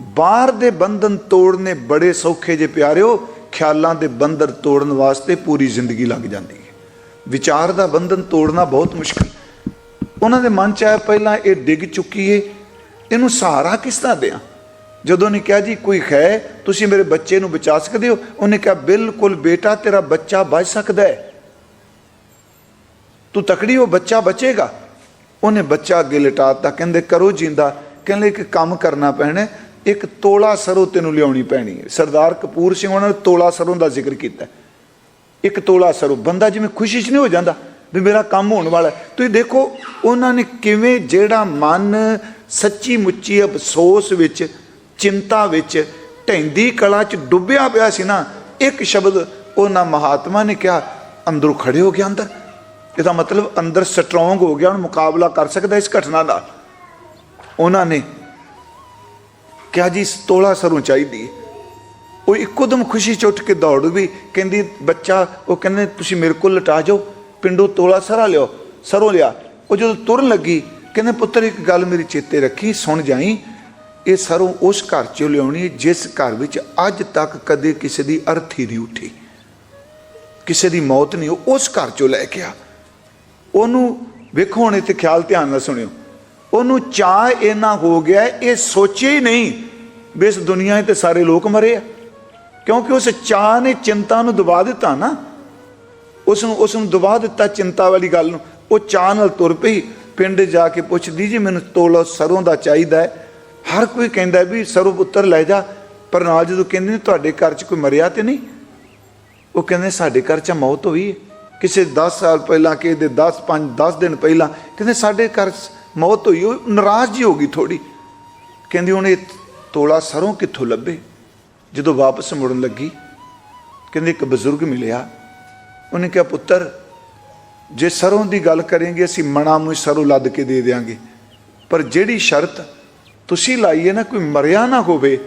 ਬਾਹਰ ਦੇ ਬੰਧਨ ਤੋੜਨੇ ਬੜੇ ਸੌਖੇ ਜੇ ਪਿਆਰਿਓ, ਖਿਆਲਾਂ ਦੇ ਬੰਧਨ ਤੋੜਨ ਵਾਸਤੇ ਪੂਰੀ ਜ਼ਿੰਦਗੀ ਲੱਗ ਜਾਂਦੀ ਹੈ। ਵਿਚਾਰ ਦਾ ਬੰਧਨ ਤੋੜਨਾ ਬਹੁਤ ਮੁਸ਼ਕਲ। ਉਹਨਾਂ ਦੇ ਮਨ ਚ ਆਇਆ ਪਹਿਲਾਂ ਇਹ ਡਿੱਗ ਚੁੱਕੀ ਏ, ਇਹਨੂੰ ਸਹਾਰਾ ਕਿਸ ਤਰ੍ਹਾਂ ਦਿਆਂ ਜਦੋਂ ਨੇ ਕਿਹਾ, ਜੀ, ਕੋਈ ਖੈ, ਤੁਸੀਂ ਮੇਰੇ ਬੱਚੇ ਨੂੰ ਬਚਾ ਸਕਦੇ ਹੋ? ਉਹਨੇ ਕਿਹਾ, ਬਿਲਕੁਲ ਬੇਟਾ, ਤੇਰਾ ਬੱਚਾ ਬਚ ਸਕਦਾ ਹੈ। ਤੂੰ ਤਕੜੀ ਹੋ, ਬੱਚਾ ਬਚੇਗਾ। ਉਹਨੇ ਬੱਚਾ ਅੱਗੇ ਲਟਾਤਾ, ਕਹਿੰਦੇ ਕਰੋ ਜਿੰਦਾ। ਕਹਿੰਦੇ ਇੱਕ ਕੰਮ ਕਰਨਾ ਪੈਣਾ, ਇੱਕ ਤੋਲਾ ਸਰੋਂ ਤੈਨੂੰ ਲਿਆਉਣੀ ਪੈਣੀ ਹੈ। ਸਰਦਾਰ ਕਪੂਰ ਸਿੰਘ ਉਹਨਾਂ ਨੇ ਤੋਲਾ ਸਰੋਂ ਦਾ ਜ਼ਿਕਰ ਕੀਤਾ। ਇੱਕ ਤੋਲਾ ਸਰੋਂ, ਬੰਦਾ ਜਿਵੇਂ ਖੁਸ਼ੀ 'ਚ ਨਹੀਂ ਹੋ ਜਾਂਦਾ ਵੀ ਮੇਰਾ ਕੰਮ ਹੋਣ ਵਾਲਾ ਤੁਸੀਂ ਦੇਖੋ, ਉਹਨਾਂ ਨੇ ਕਿਵੇਂ ਜਿਹੜਾ ਮਨ ਸੱਚੀ ਮੁੱਚੀ ਅਫਸੋਸ ਵਿੱਚ, ਚਿੰਤਾ ਵਿੱਚ ਢੈਂਦੀ ਕਲਾ 'ਚ ਡੁੱਬਿਆ ਪਿਆ ਸੀ ਨਾ, ਇੱਕ ਸ਼ਬਦ ਉਹਨਾਂ ਮਹਾਤਮਾ ਨੇ ਕਿਹਾ, ਅੰਦਰੋਂ ਖੜੇ ਹੋ ਗਿਆ ਅੰਦਰ। ਇਹਦਾ ਮਤਲਬ ਅੰਦਰ ਸਟਰੋਂਗ ਹੋ ਗਿਆ, ਹੁਣ ਮੁਕਾਬਲਾ ਕਰ ਸਕਦਾ ਇਸ ਘਟਨਾ ਦਾ ਉਹਨਾਂ ਨੇ ਕਿਹਾ ਜੀ ਤੋਲਾ ਸਰੋਂ ਚਾਹੀਦੀ ਹੈ। ਉਹ ਇੱਕੋਦਮ ਖੁਸ਼ੀ ਚ ਉੱਠ ਕੇ ਦੌੜ ਵੀ ਕਹਿੰਦੀ, ਬੱਚਾ, ਉਹ ਕਹਿੰਦੇ, ਤੁਸੀਂ ਮੇਰੇ ਕੋਲ ਲਟਾ ਜਾਓ, ਪਿੰਡੋਂ ਤੋਲਾ ਸਰਾ ਲਿਓ ਸਰੋਂ ਲਿਆ। ਉਹ ਜਦੋਂ ਤੁਰਨ ਲੱਗੀ, ਕਹਿੰਦੇ, ਪੁੱਤਰ, ਇੱਕ ਗੱਲ ਮੇਰੀ ਚੇਤੇ ਰੱਖੀ, ਸੁਣ ਜਾਈ, ਇਹ ਸਰੋਂ ਉਸ ਘਰ ਚੋਂ ਲਿਆਉਣੀ ਜਿਸ ਘਰ ਵਿੱਚ ਅੱਜ ਤੱਕ ਕਦੇ ਕਿਸੇ ਦੀ ਅਰਥੀ ਨਹੀਂ ਉੱਠੀ। ਕਿਸੇ ਦੀ ਮੌਤ ਨਹੀਂ, ਉਹ ਉਸ ਘਰ ਚੋਂ ਲੈ ਕੇ ਆ। ਉਹਨੂੰ ਵੇਖੋ ਹੁਣ ਇੱਥੇ ਖਿਆਲ ਧਿਆਨ ਨਾਲ ਸੁਣਿਓ। ਉਹਨੂੰ ਚਾਹ ਇੰਨਾ ਹੋ ਗਿਆ, ਇਹ ਸੋਚਿਆ ਹੀ ਨਹੀਂ ਵੀ ਇਸ ਦੁਨੀਆ 'ਤੇ ਸਾਰੇ ਲੋਕ ਮਰੇ ਆ। ਕਿਉਂਕਿ ਉਸ ਚਾਹ ਨੇ ਚਿੰਤਾ ਨੂੰ ਦਬਾ ਦਿੱਤਾ ਨਾ। ਉਸ ਨੂੰ ਉਸ ਨੂੰ ਦਬਾ ਦਿੱਤਾ ਚਿੰਤਾ ਵਾਲੀ ਗੱਲ ਨੂੰ। ਉਹ ਚਾਹ ਨਾਲ ਤੁਰ ਪਈ, ਪਿੰਡ ਜਾ ਕੇ ਪੁੱਛਦੀ, ਜੀ, ਮੈਨੂੰ ਤੋਲਾ ਸਰੋਂ ਦਾ ਚਾਹੀਦਾ ਹੈ। ਹਰ ਕੋਈ ਕਹਿੰਦਾ ਵੀ, ਸਰੋਂ ਪੁੱਤਰ, ਲੈ ਜਾ। ਪਰ ਨਾਲ ਜਦੋਂ ਕਹਿੰਦੇ ਨੇ, ਤੁਹਾਡੇ ਘਰ 'ਚ ਕੋਈ ਮਰਿਆ ਤੇ ਨਹੀਂ? ਉਹ ਕਹਿੰਦੇ, ਸਾਡੇ ਘਰ 'ਚ ਮੌਤ ਹੋਈ ਹੈ। ਕਿਸੇ 10 ਸਾਲ ਪਹਿਲਾਂ, ਕਿਸੇ ਦੇ 10 5 10 ਦਿਨ ਪਹਿਲਾਂ, ਕਹਿੰਦੇ ਸਾਡੇ ਘਰ ਮੌਤ ਹੋਈ, ਉਹ ਨਾਰਾਜ਼ ਜੀ ਹੋ ਗਈ ਥੋੜੀ ਕਹਿੰਦੀ ਹੁਣ ਇਹ ਤੋਲਾ ਸਰੋਂ ਕਿੱਥੋਂ ਲੱਭੇ? ਜਦੋਂ ਵਾਪਸ ਮੁੜਨ ਲੱਗੀ, ਕਹਿੰਦੇ ਇੱਕ ਬਜ਼ੁਰਗ ਮਿਲਿਆ। ਉਹਨੇ ਕਿਹਾ, ਪੁੱਤਰ, ਜੇ ਸਰੋਂ ਦੀ ਗੱਲ ਕਰਾਂਗੇ, ਅਸੀਂ ਮਣਾ ਮੂੰਹ ਸਰੋਂ ਲੱਦ ਕੇ ਦੇ ਦੇਾਂਗੇ ਪਰ ਜਿਹੜੀ ਸ਼ਰਤ ਤੁਸੀਂ ਲਾਈ ਹੈ ਨਾ, ਕੋਈ ਮਰਿਆ ਨਾ ਹੋਵੇ,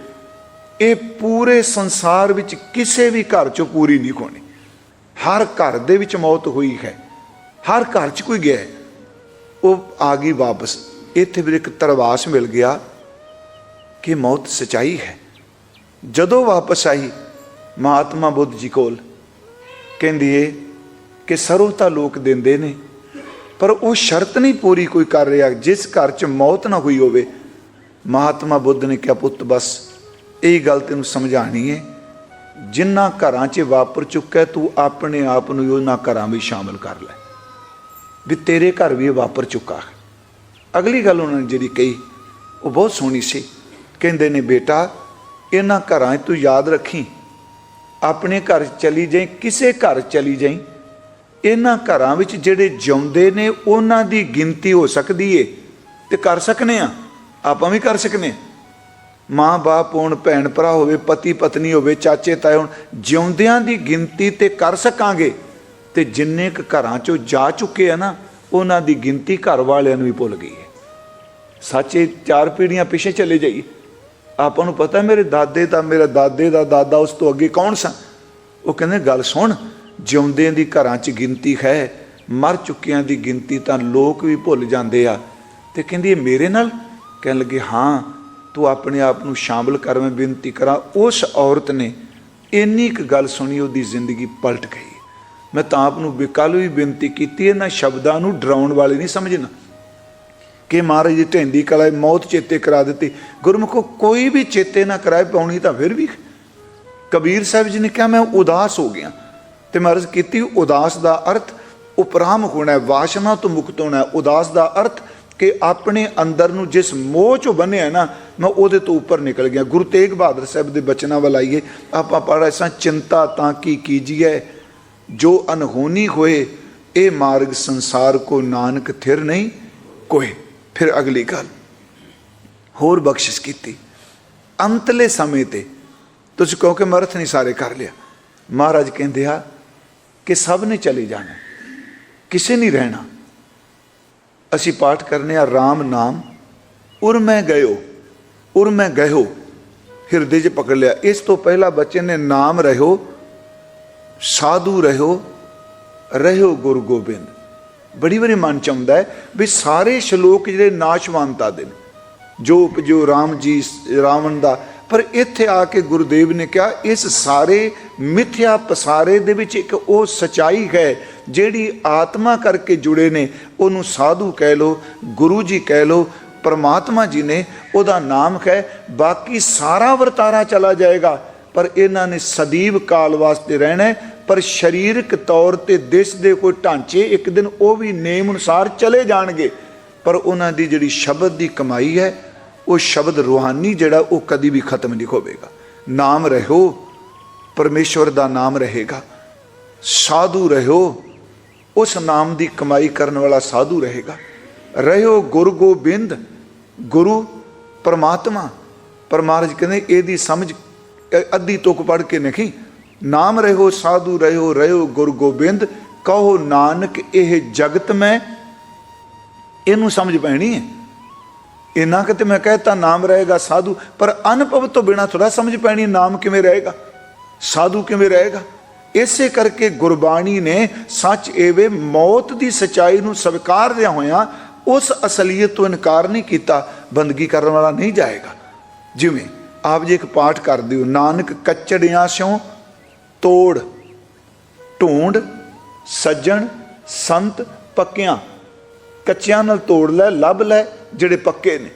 ਇਹ ਪੂਰੇ ਸੰਸਾਰ ਵਿੱਚ ਕਿਸੇ ਵੀ ਘਰ ਚੋਂ ਪੂਰੀ ਨਹੀਂ ਹੋਣੀ। ਹਰ ਘਰ ਦੇ ਵਿੱਚ ਮੌਤ ਹੋਈ ਹੈ। ਹਰ ਘਰ 'ਚ ਕੋਈ ਗਿਆ ਉਹ ਆ ਗਈ ਵਾਪਸ। ਇੱਥੇ ਵੀ ਇੱਕ ਤਰਵਾਸ ਮਿਲ ਗਿਆ ਕਿ ਮੌਤ ਸਚਾਈ ਹੈ। ਜਦੋਂ ਵਾਪਸ ਆਈ, ਮਹਾਤਮਾ ਬੁੱਧ ਜੀ ਕੋਲ ਕਹਿੰਦੀ ਏ ਕਿ ਸਰੋਂ ਤਾਂ ਲੋਕ ਦਿੰਦੇ ਨੇ, ਪਰ ਉਹ ਸ਼ਰਤ ਨਹੀਂ ਪੂਰੀ ਕੋਈ ਕਰ ਰਿਹਾ ਜਿਸ ਘਰ 'ਚ ਮੌਤ ਨਾ ਹੋਈ ਹੋਵੇ। ਮਹਾਤਮਾ ਬੁੱਧ ਨੇ ਕਿਹਾ, ਪੁੱਤ, ਬਸ, ਇਹ ਗੱਲ ਤੈਨੂੰ ਸਮਝਾਣੀ ਹੈ ਜਿੰਨਾ ਘਰਾਂ 'ਚ ਵਾਪਰ ਚੁੱਕਾ ਤੂੰ ਆਪਣੇ ਆਪ ਨੂੰ ਉਹਨਾਂ ਘਰਾਂ ਵਿੱਚ ਸ਼ਾਮਲ ਕਰ ਲੈ, ਵੀ ਤੇਰੇ ਘਰ ਵੀ ਇਹ ਵਾਪਰ ਚੁੱਕਾ ਅਗਲੀ ਗੱਲ ਉਹਨਾਂ ਨੇ ਜਿਹੜੀ ਕਹੀ, ਉਹ ਬਹੁਤ ਸੋਹਣੀ ਸੀ। ਕਹਿੰਦੇ ਨੇ, ਬੇਟਾ, ਇਹਨਾਂ ਘਰਾਂ 'ਚ ਤੂੰ ਯਾਦ ਰੱਖੀ, ਆਪਣੇ ਘਰ ਚਲੀ ਜਾਈ, ਕਿਸੇ ਘਰ ਚਲੀ ਜਾਈ, ਇਹਨਾਂ ਘਰਾਂ ਵਿੱਚ ਜਿਹੜੇ ਜਿਉਂਦੇ ਨੇ, ਉਹਨਾਂ ਦੀ ਗਿਣਤੀ ਹੋ ਸਕਦੀ ਏ ਤੇ ਕਰ ਸਕਨੇ ਆ, ਆਪਾਂ ਵੀ ਕਰ ਸਕਨੇ ਮਾਂ ਮਾਂ ਬਾਪ ਹੋਣ, ਭੈਣ ਭਰਾ ਹੋਵੇ, ਪਤੀ ਪਤਨੀ ਹੋਵੇ, ਚਾਚੇ ਤਾਏ ਹੋਣ, ਜਿਉਂਦਿਆਂ ਦੀ ਗਿਣਤੀ ਤੇ ਕਰ ਸਕਾਂਗੇ। ਤੇ ਜਿੰਨੇ ਕੁ ਘਰਾਂ ਚੋਂ ਜਾ ਚੁੱਕੇ ਆ ਨਾ, ਉਹਨਾਂ ਦੀ ਗਿਣਤੀ ਘਰ ਵਾਲਿਆਂ ਨੂੰ ਵੀ ਭੁੱਲ ਗਈ ਹੈ। ਸੱਚੇ ਚਾਰ ਪੀੜ੍ਹੀਆਂ ਪਿੱਛੇ ਚਲੇ ਜਾਈ ਆਪਾਂ ਨੂੰ ਪਤਾ ਮੇਰੇ ਦਾਦੇ ਦਾ, ਮੇਰਾ ਦਾਦੇ ਦਾ ਦਾਦਾ ਉਸ ਤੋਂ ਅੱਗੇ ਕੌਣ ਸਨ ਉਹ ਕਹਿੰਦੇ, ਗੱਲ ਸੁਣ, ਜਿਉਂਦਿਆਂ ਦੀ ਘਰਾਂ 'ਚ ਗਿਣਤੀ ਹੈ, ਮਰ ਚੁੱਕਿਆਂ ਦੀ ਗਿਣਤੀ ਤਾਂ ਲੋਕ ਵੀ ਭੁੱਲ ਜਾਂਦੇ ਆ। ਤੇ ਕਹਿੰਦੀ, ਇਹ ਮੇਰੇ ਨਾਲ? ਕਹਿਣ ਲੱਗੇ, ਹਾਂ ਤੂੰ ਆਪਣੇ ਆਪ ਨੂੰ ਸ਼ਾਮਲ ਕਰ, ਮੈਂ ਬੇਨਤੀ ਕਰਾਂ, ਉਸ ਔਰਤ ਨੇ ਇੰਨੀ ਕੁ ਗੱਲ ਸੁਣੀ, ਉਹਦੀ ਜ਼ਿੰਦਗੀ ਪਲਟ ਗਈ। ਮੈਂ ਤਾਂ ਆਪ ਨੂੰ ਕੱਲ੍ਹ ਵੀ ਬੇਨਤੀ ਕੀਤੀ, ਇਹਨਾਂ ਸ਼ਬਦਾਂ ਨੂੰ ਡਰਾਉਣ ਵਾਲੇ ਨਹੀਂ ਸਮਝਣਾ। ਕਿ ਮਹਾਰਾਜ ਜੀ ਢੈਂਦੀ ਕਲਾ, ਮੌਤ ਚੇਤੇ ਕਰਾ ਦਿੱਤੀ। ਗੁਰਮੁਖੋ, ਕੋਈ ਵੀ ਚੇਤੇ ਨਾ ਕਰਾਏ, ਪਾਉਣੀ ਤਾਂ ਫਿਰ ਵੀ। ਕਬੀਰ ਸਾਹਿਬ ਜੀ ਨੇ ਕਿਹਾ, ਮੈਂ ਉਦਾਸ ਹੋ ਗਿਆ। ਤੇ ਮਹਾਰਾਜ ਕੀਤੀ, ਉਦਾਸ ਦਾ ਅਰਥ ਉਪਰਾਮ ਹੋਣਾ ਹੈ, ਵਾਸ਼ਨਾ ਤੋਂ ਮੁਕਤ ਹੋਣਾ ਉਦਾਸ ਦਾ ਅਰਥ ਕਿ ਆਪਣੇ ਅੰਦਰ ਨੂੰ ਜਿਸ ਮੋਹ ਚੋਂ ਬੰਨਿਆ ਨਾ, ਮੈਂ ਉਹਦੇ ਤੋਂ ਉੱਪਰ ਨਿਕਲ ਗਿਆ। ਗੁਰੂ ਤੇਗ ਬਹਾਦਰ ਸਾਹਿਬ ਦੇ ਬਚਨਾਂ ਵੱਲ ਆਈਏ। ਆਪਾਂ ਪੜ੍ਹ ਸਾਂ, ਚਿੰਤਾ ਤਾਂ ਕੀ ਕੀਜੀਏ? ਜੋ ਅਨਹੋਨੀ ਹੋਏ, ਇਹ ਮਾਰਗ ਸੰਸਾਰ ਕੋ ਨਾਨਕ ਥਿਰ ਨਹੀਂ ਕੋਏ। ਫਿਰ ਅਗਲੀ ਗੱਲ, ਹੋਰ ਬਖਸ਼ਿਸ਼ ਕੀਤੀ। ਅੰਤਲੇ ਸਮੇਂ ਤੇ ਤੁਸੀਂ ਕਹੋ ਕਿ ਮਰਥ ਨਹੀਂ ਸਾਰੇ ਕਰ ਲਿਆ। ਮਹਾਰਾਜ ਕਹਿੰਦੇ ਆ ਕਿ ਸਭ ਨੇ ਚਲੇ ਜਾਣਾ, ਕਿਸੇ ਨਹੀਂ ਰਹਿਣਾ। ਅਸੀਂ ਪਾਠ ਕਰਨੇ ਆ RAM ਨਾਮ। ਉਰ ਮੈਂ ਗਇਓ, ਉਰ ਮੈਂ ਗਇਓ ਹਿਰਦੇ 'ਚ ਪਕੜ ਲਿਆ। ਇਸ ਤੋਂ ਪਹਿਲਾਂ ਬੱਚੇ ਨੇ ਨਾਮ ਰਹਿਓ, ਸਾਧੂ ਰਹਿਓ ਰਹਿਓ ਗੁਰੂ ਗੋਬਿੰਦ। ਬੜੀ ਵਾਰੀ ਮਨ ਚ ਆਉਂਦਾ ਹੈ ਵੀ ਸਾਰੇ ਸ਼ਲੋਕ ਜਿਹੜੇ ਨਾਸ਼ਵਾਨਤਾ ਦੇ ਨੇ, ਜੋ ਉਪਜੋ ਰਾਮ ਜੀ, ਰਾਵਣ ਦਾ ਪਰ ਇੱਥੇ ਆ ਕੇ ਗੁਰਦੇਵ ਨੇ ਕਿਹਾ, ਇਸ ਸਾਰੇ ਮਿਥਿਆ ਪਸਾਰੇ ਦੇ ਵਿੱਚ ਇੱਕ ਉਹ ਸਚਾਈ ਹੈ ਜਿਹੜੀ ਆਤਮਾ ਕਰਕੇ ਜੁੜੇ ਨੇ, ਉਹਨੂੰ ਸਾਧੂ ਕਹਿ ਲੋ ਗੁਰੂ ਜੀ ਕਹਿ ਲੋ ਪਰਮਾਤਮਾ ਜੀ ਨੇ ਉਹਦਾ ਨਾਮ ਹੈ, ਬਾਕੀ ਸਾਰਾ ਵਰਤਾਰਾ ਚਲਾ ਜਾਏਗਾ। ਪਰ ਇਹਨਾਂ ਨੇ ਸਦੀਵ ਕਾਲ ਵਾਸਤੇ ਰਹਿਣਾ ਪਰ ਸਰੀਰਕ ਤੌਰ ਤੇ ਦਿਸ ਦੇ ਕੋਈ ਢਾਂਚੇ ਇੱਕ ਦਿਨ ਉਹ ਵੀ ਨੇਮ ਅਨੁਸਾਰ ਚਲੇ ਜਾਣਗੇ। ਪਰ ਉਹਨਾਂ ਦੀ ਜਿਹੜੀ ਸ਼ਬਦ ਦੀ ਕਮਾਈ ਹੈ ਉਹ ਸ਼ਬਦ ਰੂਹਾਨੀ ਜਿਹੜਾ ਉਹ ਕਦੀ ਵੀ ਖਤਮ ਨਹੀਂ ਹੋਵੇਗਾ। ਨਾਮ ਰਹਿਓ ਪਰਮੇਸ਼ਵਰ ਦਾ ਨਾਮ ਰਹੇਗਾ। ਸਾਧੂ ਰਹਿਓ ਉਸ ਨਾਮ ਦੀ ਕਮਾਈ ਕਰਨ ਵਾਲਾ ਸਾਧੂ ਰਹੇਗਾ। ਰਹਿਓ ਗੁਰੂ ਗੋਬਿੰਦ, ਗੁਰੂ ਪਰਮਾਤਮਾ। ਪਰ ਕਹਿੰਦੇ, ਇਹਦੀ ਸਮਝ ਅੱਧੀ ਤੁਕ ਪੜ ਕੇ ਨਹੀਂ। ਨਾਮ ਰਹਿਓ ਸਾਧੂ ਰਹਿਓ ਰਹਿਓ ਗੁਰੂ ਗੋਬਿੰਦ। ਕਹੋ ਨਾਨਕ, ਇਹ ਜਗਤ ਮੈਂ, ਇਹਨੂੰ ਸਮਝ ਪੈਣੀ ਹੈ। ਇੰਨਾ ਕਿ ਤੇ ਮੈਂ ਕਹਿਤਾ ਨਾਮ ਰਹੇਗਾ ਸਾਧੂ, ਪਰ ਅਨੁਭਵ ਤੋਂ ਬਿਨਾ ਥੋੜਾ ਸਮਝ ਪੈਣੀ ਨਾਮ ਕਿਵੇਂ ਰਹੇਗਾ, ਸਾਧੂ ਕਿਵੇਂ ਰਹੇਗਾ। ਇਸੇ ਕਰਕੇ ਗੁਰਬਾਣੀ ਨੇ ਸੱਚ ਏਵੇ ਮੌਤ ਦੀ ਸਚਾਈ ਨੂੰ ਸਵੀਕਾਰਦਿਆਂ ਹੋਇਆਂ ਉਸ ਅਸਲੀਅਤ ਤੋਂ ਇਨਕਾਰ ਨਹੀਂ ਕੀਤਾ, ਬੰਦਗੀ ਕਰਨ ਵਾਲਾ ਨਹੀਂ ਜਾਏਗਾ। ਜਿਵੇਂ ਆਪ ਜੀ ਇੱਕ ਪਾਠ ਕਰਦੇ ਹੋ, ਨਾਨਕ ਕੱਚੜਿਆਂ ਸਿਓ ਤੋੜ, ਢੂੰਡ, ਸੱਜਣ, ਸੰਤ, ਪੱਕਿਆਂ। ਕੱਚਿਆਂ ਨਾਲ ਤੋੜ ਲੈ, ਲੱਭ ਲੈ, ਜਿਹੜੇ ਪੱਕੇ ਨੇ।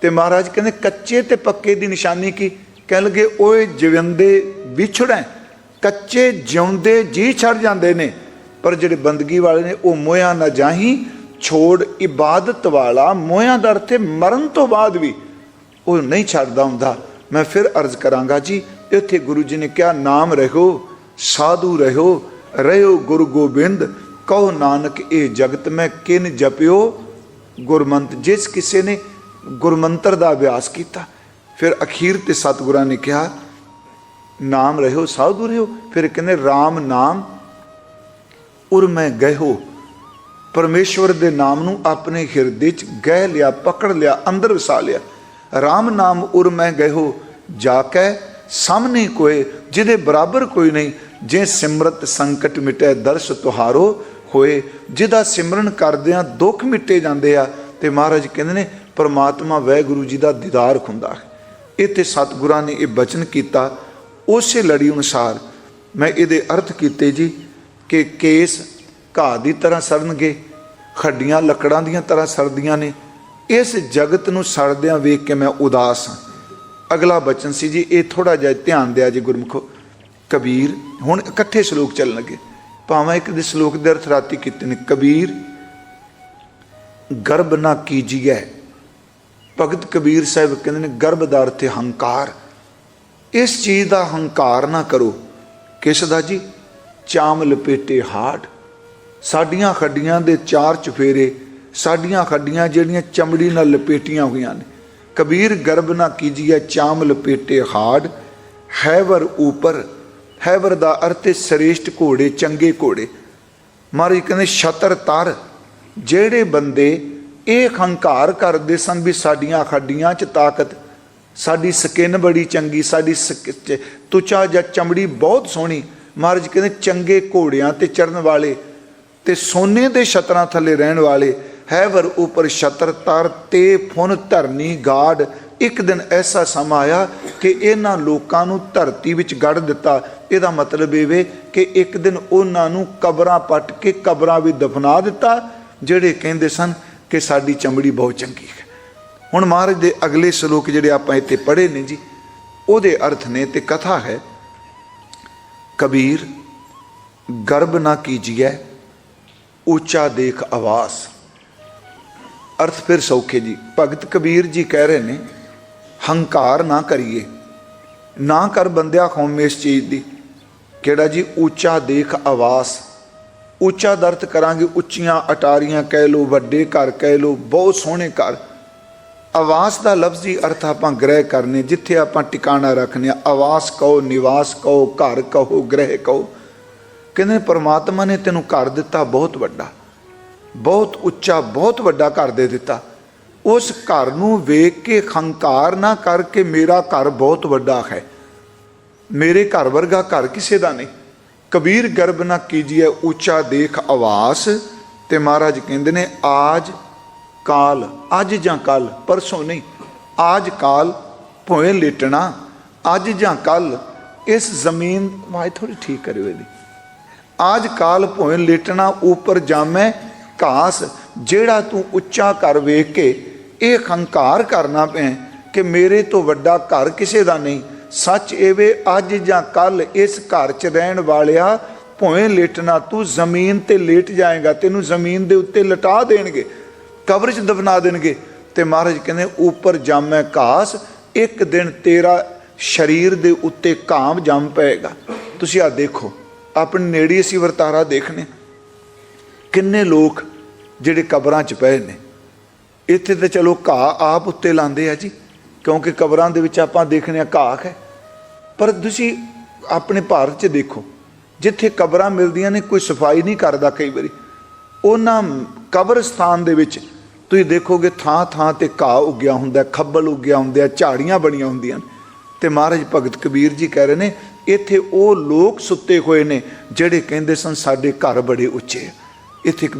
ਤੇ ਮਹਾਰਾਜ ਕਹਿੰਦੇ, ਕੱਚੇ ਤੇ ਪੱਕੇ ਦੀ ਨਿਸ਼ਾਨੀ ਕੀ? ਕਹਿ ਲਗੇ, ਓਏ ਜਿਵੰਦੇ ਵਿਛੜੈ ਕੱਚੇ ਜਿਉਂਦੇ ਜੀ ਛੱਡ ਜਾਂਦੇ ਨੇ, ਪਰ ਜਿਹੜੇ ਬੰਦਗੀ ਵਾਲੇ ਨੇ, ਉਹ ਮੋਇਆ ਨਾ ਜਾਹੀ। ਛੋੜ ਇਬਾਦਤ ਵਾਲਾ ਮੋਇਆ ਦਾ ਅਰਥ ਹੈ, ਮਰਨ ਤੋਂ ਬਾਅਦ ਵੀ। ਉਹ ਨਹੀਂ ਛੱਡਦਾ ਹੁੰਦਾ। ਮੈਂ ਫਿਰ ਅਰਜ਼ ਕਰਾਂਗਾ ਜੀ, ਇੱਥੇ ਗੁਰੂ ਜੀ ਨੇ ਕਿਹਾ, ਨਾਮ ਰਹੋ, ਸਾਧੂ ਰਹੋ ਰਹਿਓ ਗੁਰੂ ਗੋਬਿੰਦ। ਕਹੋ ਨਾਨਕ, ਇਹ ਜਗਤ ਮੈਂ ਕਿਨ ਜਪਿਓ? ਗੁਰਮੰਤ, ਜਿਸ ਕਿਸੇ ਨੇ ਗੁਰਮੰਤਰ ਦਾ ਅਭਿਆਸ ਕੀਤਾ, ਫਿਰ ਅਖੀਰ ਤੇ ਸਤਿਗੁਰਾਂ ਨੇ ਕਿਹਾ, ਨਾਮ ਰਹਿਓ, ਸਾਧੂ ਰਹਿਓ। ਫਿਰ ਕਹਿੰਦੇ RAM ਨਾਮ, ਉਰ ਮੈਂ ਗਇਓ ਪਰਮੇਸ਼ਵਰ ਦੇ ਨਾਮ ਨੂੰ ਆਪਣੇ ਹਿਰਦੇ 'ਚ ਗਹਿ ਲਿਆ, ਪਕੜ ਲਿਆ, ਅੰਦਰ ਵਸਾ ਲਿਆ। RAM ਨਾਮ, ਉਰ ਮੈਂ ਗਇਓ ਜਾ ਕੇ ਸਾਹਮਣੇ ਕੋਏ, ਜਿਹਦੇ ਬਰਾਬਰ ਕੋਈ ਨਹੀਂ, ਜੇ ਸਿਮਰਤ ਸੰਕਟ ਮਿਟੈ, ਦਰਸ ਤੁਹਾਰੋ। ਹੋਏ, ਜਿਹਦਾ ਸਿਮਰਨ ਕਰਦਿਆਂ ਦੁੱਖ ਮਿਟੇ ਜਾਂਦੇ ਆ, ਤੇ ਮਹਾਰਾਜ ਕਹਿੰਦੇ ਨੇ, ਪਰਮਾਤਮਾ ਵੈਗੁਰੂ ਜੀ ਦਾ ਦੀਦਾਰ ਹੁੰਦਾ ਹੈ। ਇੱਥੇ ਸਤਿਗੁਰਾਂ ਨੇ ਇਹ ਬਚਨ ਕੀਤਾ, ਉਸੇ ਲੜੀ ਅਨੁਸਾਰ। ਮੈਂ ਇਹਦੇ ਅਰਥ ਕੀਤੇ ਜੀ, ਕਿ ਕੇਸ ਘਾਹ ਦੀ ਤਰ੍ਹਾਂ ਸੜਨਗੇ ਹੱਡੀਆਂ ਲੱਕੜਾਂ ਦੀਆਂ ਤਰ੍ਹਾਂ ਸੜਦੀਆਂ ਨੇ। ਇਸ ਜਗਤ ਨੂੰ ਸੜਦਿਆਂ ਵੇਖ ਕੇ ਮੈਂ ਉਦਾਸ ਹਾਂ। ਅਗਲਾ ਬਚਨ ਸੀ ਜੀ, ਇਹ ਥੋੜਾ ਜਿਹਾ ਧਿਆਨ ਦਿਆ ਜੀ ਗੁਰਮੁਖੋ। ਕਬੀਰ, ਹੁਣ ਇਕੱਠੇ ਸ਼ਲੋਕ ਚੱਲਣਗੇ। ਭਾਵੇਂ ਇੱਕ ਦੇ ਸ਼ਲੋਕ ਦੇ ਅਰਥ ਰਾਤੀ ਕੀਤੇ ਨੇ। ਕਬੀਰ ਗਰਭ ਨਾ ਕੀਜੀਐ। ਭਗਤ ਕਬੀਰ ਸਾਹਿਬ ਕਹਿੰਦੇ ਨੇ ਗਰਭ ਦਾ ਅਰਥ ਹੰਕਾਰ। ਇਸ ਚੀਜ਼ ਦਾ ਹੰਕਾਰ ਨਾ ਕਰੋ। ਕਿਸ ਦਾ ਜੀ? ਚਾਮ ਲਪੇਟੇ ਹਾੜ। ਸਾਡੀਆਂ ਖੱਡੀਆਂ ਦੇ ਚਾਰ ਚਫੇਰੇ, ਸਾਡੀਆਂ ਖੱਡੀਆਂ ਜਿਹੜੀਆਂ ਚਮੜੀ ਨਾਲ ਲਪੇਟੀਆਂ ਹੋਈਆਂ ਨੇ। ਕਬੀਰ ਗਰਭ ਨਾ ਕੀਜੀਏ ਚਾਮ ਲਪੇਟੇ ਹਾੜ। ਹੈਵਰ ਉਪਰ ਹੈਵਰ ਦਾ ਅਰਥ ਸ੍ਰੇਸ਼ਟ ਘੋੜੇ, ਚੰਗੇ ਘੋੜੇ। ਮਹਾਰਾਜ ਕਹਿੰਦੇ, ਛਤਰ ਤਰ, ਜਿਹੜੇ ਬੰਦੇ ਇਹ ਹੰਕਾਰ ਕਰਦੇ ਸਨ ਵੀ ਸਾਡੀਆਂ ਹੱਡੀਆਂ 'ਚ ਤਾਕਤ, ਸਾਡੀ ਸਕਿਨ ਬੜੀ ਚੰਗੀ, ਸਾਡੀ ਸਕ- ਤੁਚਾ ਜਾਂ ਚਮੜੀ ਬਹੁਤ ਸੋਹਣੀ। ਮਹਾਰਾਜ ਕਹਿੰਦੇ, ਚੰਗੇ ਘੋੜਿਆਂ ਤੇ ਚੜਨ ਵਾਲੇ ਤੇ ਸੋਨੇ ਦੇ ਛਤਰਾਂ ਥੱਲੇ ਰਹਿਣ ਵਾਲੇ ਹੈਵਰ ਉਪਰ ਛਤਰ ਤਰ, ਤੇ ਫੁਨ ਧਰਨੀ ਗਾੜ ਇੱਕ ਦਿਨ ਐਸਾ ਸਮਾਂ ਆਇਆ ਕਿ ਇਹਨਾਂ ਲੋਕਾਂ ਨੂੰ ਧਰਤੀ ਵਿੱਚ ਗੜ ਦਿੱਤਾ। ਇਹਦਾ ਮਤਲਬ ਇਹ ਵੇ ਕਿ ਇੱਕ ਦਿਨ ਉਹਨਾਂ ਨੂੰ ਕਬਰਾਂ ਪੱਟ ਕੇ ਕਬਰਾਂ ਵੀ ਦਫਨਾ ਦਿੱਤਾ, ਜਿਹੜੇ ਕਹਿੰਦੇ ਸਨ ਕਿ ਸਾਡੀ ਚਮੜੀ ਬਹੁਤ ਚੰਗੀ ਹੈ। ਹੁਣ ਮਹਾਰਾਜ ਦੇ ਅਗਲੇ ਸ਼ਲੋਕ ਜਿਹੜੇ ਆਪਾਂ ਇੱਥੇ ਪੜ੍ਹੇ ਨੇ ਜੀ, ਉਹਦੇ ਅਰਥ ਨੇ ਤੇ ਕਥਾ ਹੈ, ਕਬੀਰ, ਗਰਬ ਨਾ ਕੀਜੀਏ ਉੱਚਾ ਦੇਖ ਆਵਾਸ। ਅਰਥ ਫਿਰ ਸੌਖੇ ਜੀ। ਭਗਤ ਕਬੀਰ ਜੀ ਕਹਿ ਰਹੇ ਨੇ ਹੰਕਾਰ ਨਾ ਕਰੀਏ। ਨਾ ਕਰ ਬੰਦਿਆ ਕੌਮ ਇਸ ਚੀਜ਼ ਦੀ। ਕਿਹੜਾ ਜੀ, ਉੱਚਾ ਦੇਖ ਆਵਾਸ ਉੱਚਾ ਦਰਤ ਕਰਾਂਗੇ, ਉੱਚੀਆਂ ਅਟਾਰੀਆਂ ਕਹਿ ਲੋ ਵੱਡੇ ਘਰ ਕਹਿ ਲੋ ਬਹੁਤ ਸੋਹਣੇ ਘਰ। ਆਵਾਸ ਦਾ ਲਫ਼ਜ਼ੀ ਅਰਥ ਆਪਾਂ ਗ੍ਰਹਿ ਕਰਨੇ, ਜਿੱਥੇ ਆਪਾਂ ਟਿਕਾਣਾ ਰੱਖਨੇ ਆਵਾਸ ਕਹੋ ਨਿਵਾਸ ਕਹੋ, ਘਰ ਕਹੋ, ਗ੍ਰਹਿ ਕਹੋ। ਕਹਿੰਦੇ ਪਰਮਾਤਮਾ ਨੇ ਤੈਨੂੰ ਘਰ ਦਿੱਤਾ ਬਹੁਤ ਵੱਡਾ। ਬਹੁਤ ਉੱਚਾ, ਬਹੁਤ ਵੱਡਾ ਘਰ ਦੇ ਦਿੱਤਾ। ਉਸ ਘਰ ਨੂੰ ਵੇਖ ਕੇ ਹੰਕਾਰ ਨਾ ਕਰਕੇ ਮੇਰਾ ਘਰ ਬਹੁਤ ਵੱਡਾ ਹੈ। ਮੇਰੇ ਘਰ ਵਰਗਾ ਘਰ ਕਿਸੇ ਦਾ ਨਹੀਂ। ਕਬੀਰ ਗਰਬ ਨਾ ਕੀਜੀਏ ਉੱਚਾ ਦੇਖ ਆਵਾਸ ਤੇ ਮਹਾਰਾਜ ਕਹਿੰਦੇ ਨੇ, ਆਜ ਕਾਲ, ਅੱਜ ਜਾਂ ਕੱਲ, ਪਰਸੋਂ ਨਹੀਂ, ਆਜ ਕਾਲ ਭੋਏ ਲੇਟਣਾ, ਅੱਜ ਜਾਂ ਕੱਲ ਇਸ ਜ਼ਮੀਨ ਵਾਏ ਥੋੜੀ ਠੀਕ ਕਰਿਓ ਇਹਦੀ। ਆਜ ਕਾਲ ਭੋਏ ਲੇਟਣਾ, ਉੱਪਰ ਜਾਮੈ ਘਾਸ, ਜਿਹੜਾ ਤੂੰ ਉੱਚਾ ਕਰ ਵੇਖ ਕੇ ਇਹ ਹੰਕਾਰ ਕਰਨਾ ਪਏ ਕਿ ਮੇਰੇ ਤੋਂ ਵੱਡਾ ਘਰ ਕਿਸੇ ਦਾ ਨਹੀਂ। ਸੱਚ ਏਵੇ ਅੱਜ ਜਾਂ ਕੱਲ ਇਸ ਘਰ 'ਚ ਰਹਿਣ ਵਾਲਿਆ ਭੋਏ ਲੇਟਣਾ ਤੂੰ ਜ਼ਮੀਨ ਤੇ ਲੇਟ ਜਾਏਗਾ, ਤੈਨੂੰ ਜ਼ਮੀਨ ਦੇ ਉੱਤੇ ਲਟਾ ਦੇਣਗੇ, ਕਬਰ 'ਚ ਦਫਨਾ ਦੇਣਗੇ। ਤੇ ਮਹਾਰਾਜ ਕਹਿੰਦੇ, ਉੱਪਰ ਜਾਮੈ ਘਾਸ, ਇੱਕ ਦਿਨ ਤੇਰਾ ਸਰੀਰ ਦੇ ਉੱਤੇ ਕਾਮ ਜੰਮ ਪਏਗਾ। ਤੁਸੀਂ ਆ ਦੇਖੋ, ਆਪਣੇ ਨੇੜੇ ਅਸੀਂ ਵਰਤਾਰਾ ਦੇਖਨੇ ਕਿੰਨੇ ਲੋਕ ਜਿਹੜੇ ਕਬਰਾਂ 'ਚ ਪਏ ਨੇ। ਇੱਥੇ ਤਾਂ ਚਲੋ ਘਾਹ ਆਪ ਉੱਤੇ ਲਾਉਂਦੇ ਆ ਜੀ, ਕਿਉਂਕਿ ਕਬਰਾਂ ਦੇ ਵਿੱਚ ਆਪਾਂ ਦੇਖਨੇ ਆ ਘਾਹ ਹੈ। ਪਰ ਤੁਸੀਂ ਆਪਣੇ ਭਾਰਤ 'ਚ ਦੇਖੋ, ਜਿੱਥੇ ਕਬਰਾਂ ਮਿਲਦੀਆਂ ਨੇ, ਕੋਈ ਸਫ਼ਾਈ ਨਹੀਂ ਕਰਦਾ ਕਈ ਵਾਰੀ। ਉਹਨਾਂ ਕਬਰਸਤਾਨ ਦੇ ਵਿੱਚ ਤੁਸੀਂ ਦੇਖੋਗੇ ਥਾਂ ਥਾਂ ਤੇ ਘਾਹ ਉੱਗਿਆ ਹੁੰਦਾ, ਖੱਬਲ ਉੱਗਿਆ ਹੁੰਦੇ, ਝਾੜੀਆਂ ਬਣੀਆਂ ਹੁੰਦੀਆਂ ਨੇ। ਤੇ ਮਹਾਰਾਜ ਭਗਤ ਕਬੀਰ ਜੀ ਕਹਿ ਰਹੇ ਨੇ, ਇੱਥੇ ਉਹ ਲੋਕ ਸੁੱਤੇ ਹੋਏ ਨੇ ਜਿਹੜੇ ਕਹਿੰਦੇ ਸਨ, ਸਾਡੇ ਘਰ ਬੜੇ ਉੱਚੇ ਆ। ਇੱਥੇ